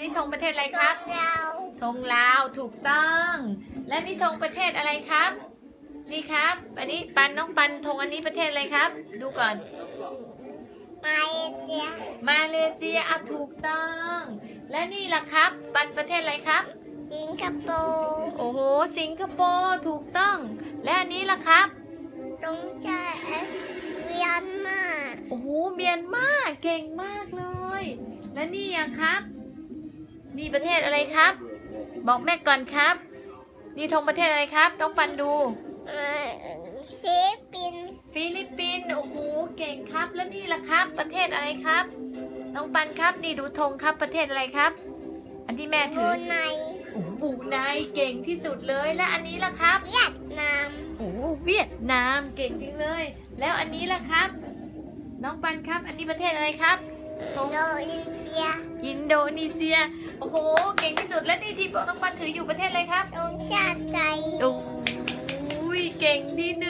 นนี้ธงประเทศอะไรครับเราธงลาวถูกต้อง และนี่ธงประเทศอะไรครับ นี่ครับ อันนี้ปันน้องปันธงอันนี้ประเทศอะไรครับ ดูก่อน มาเลเซีย มาเลเซียอะถูกต้อง และนี่ล่ะครับ ปันประเทศอะไรครับ สิงคโปร์โอ้โห สิงคโปร์ถูกต้อง และอันนี้ล่ะครับตรงชาติเวียนมา โอ้โห เมียนมา เก่งมากเลย และนี่อะครับ นี่ประเทศอะไรครับ บอกแม่ก่อนครับ นี่ธงประเทศอะไรครับ ต้องปันดูเอ่อฟิลิปปินส์ฟิลิปปินส์โอ้โหเก่งครับ แล้วนี่ล่ะครับ ประเทศอะไรครับ น้องปันครับนี่ดูธงครับประเทศอะไรครับ อันที่แม่บถืรูอไนโอ้โหบรูไนเก่งที่สุดเลยและอันนี้ล่ะครับ เวียดนามโอ้โหเวียดนามเก่งจริงเลย แล้วอันนี้ล่ะครับ น้องปันครับ อันนี้ประเทศอะไรครับ อินโดนีเซียอินโดนีเซีย โอ้โห เก่งที่สุด และนี่ที่น้องปัถืออยู่ประเทศอะไรครับ ประเทศไทยโอ้ยเก่งที่หนึ่ง